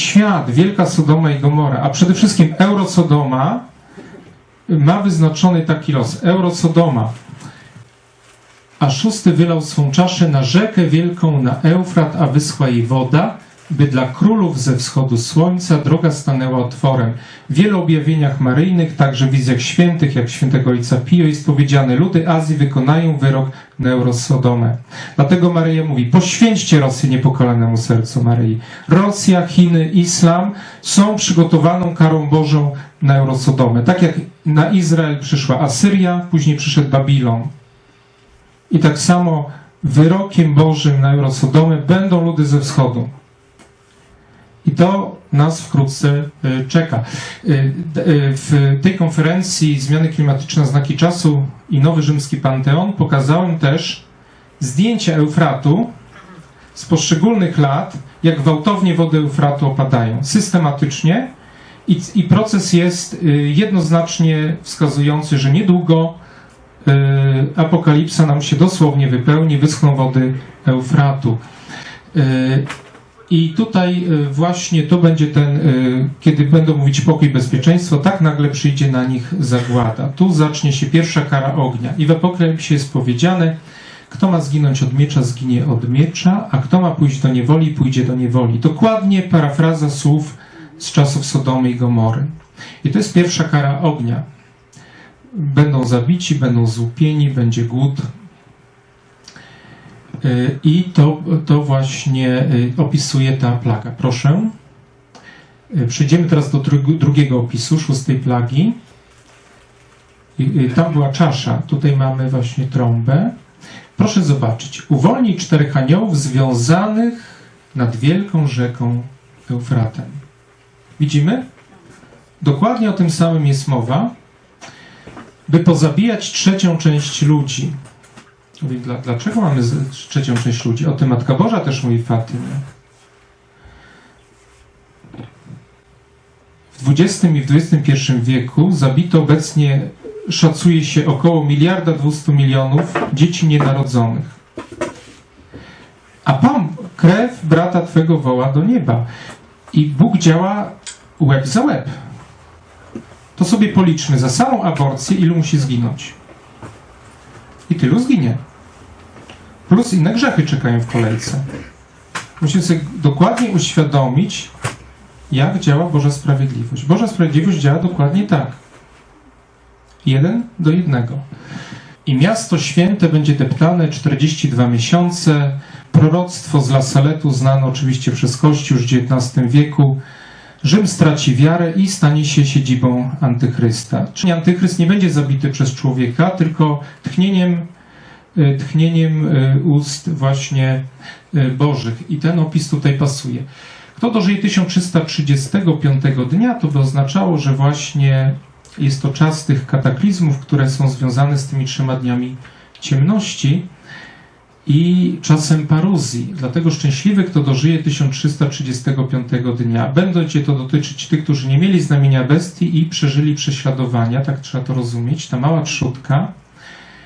świat, wielka Sodoma i Gomora, a przede wszystkim Eurosodoma ma wyznaczony taki los. Eurosodoma. A szósty wylał swą czaszę na rzekę wielką, na Eufrat, a wyschła jej woda, by dla królów ze wschodu słońca droga stanęła otworem. W wielu objawieniach maryjnych, także w wizjach świętych, jak świętego ojca Pio, jest powiedziane, ludy Azji wykonają wyrok na Eurosodomę. Dlatego Maryja mówi, poświęćcie Rosję niepokalanemu sercu Maryi. Rosja, Chiny, Islam są przygotowaną karą Bożą na Eurosodomę. Tak jak na Izrael przyszła Asyria, później przyszedł Babilon. I tak samo wyrokiem Bożym na Eurosodomę będą ludy ze wschodu. I to nas wkrótce y, czeka. Y, y, W tej konferencji Zmiany klimatyczne znaki czasu i Nowy Rzymski Panteon pokazałem też zdjęcia Eufratu z poszczególnych lat, jak gwałtownie wody Eufratu opadają systematycznie i, i proces jest jednoznacznie wskazujący, że niedługo apokalipsa nam się dosłownie wypełni, wyschną wody Eufratu. I tutaj y, właśnie to będzie ten, y, kiedy będą mówić pokój bezpieczeństwo, tak nagle przyjdzie na nich zagłada. Tu zacznie się pierwsza kara ognia. I w apokalipsie jest powiedziane, kto ma zginąć od miecza, zginie od miecza, a kto ma pójść do niewoli, pójdzie do niewoli. Dokładnie parafraza słów z czasów Sodomy i Gomory. I to jest pierwsza kara ognia. Będą zabici, będą złupieni, będzie głód. Y, I to, to właśnie y, opisuje ta plaga. Proszę. Y, Przejdziemy teraz do dru- drugiego opisu, szóstej plagi. Tam była czasza, tutaj mamy właśnie trąbę. Proszę zobaczyć. Uwolnij czterech aniołów związanych nad wielką rzeką Eufratem. Widzimy? Dokładnie o tym samym jest mowa, by pozabijać trzecią część ludzi. Mówi, dla, dlaczego mamy trzecią część ludzi? O tym Matka Boża też mówi w. W XX i w XXI wieku zabito obecnie, szacuje się, około miliarda 200 milionów dzieci nienarodzonych. A Pan krew brata Twego woła do nieba. I Bóg działa łeb za łeb. To sobie policzmy za samą aborcję, ilu musi zginąć. I tylu zginie. Plus inne grzechy czekają w kolejce. Musimy sobie dokładnie uświadomić, jak działa Boża Sprawiedliwość. Boża Sprawiedliwość działa dokładnie tak. Jeden do jednego. I miasto święte będzie deptane 42 miesiące. Proroctwo z Lasaletu znane oczywiście przez Kościół już w XIX wieku. Rzym straci wiarę i stanie się siedzibą Antychrysta. Czyli Antychryst nie będzie zabity przez człowieka, tylko tchnieniem, y, tchnieniem y, ust właśnie y, Bożych. I ten opis tutaj pasuje. Kto dożyje 1335 dnia, to by oznaczało, że właśnie jest to czas tych kataklizmów, które są związane z tymi trzema dniami ciemności i czasem paruzji. Dlatego szczęśliwy, kto dożyje 1335 dnia. Będzie to dotyczyć tych, którzy nie mieli znamienia bestii i przeżyli prześladowania, tak trzeba to rozumieć. Ta mała trzutka,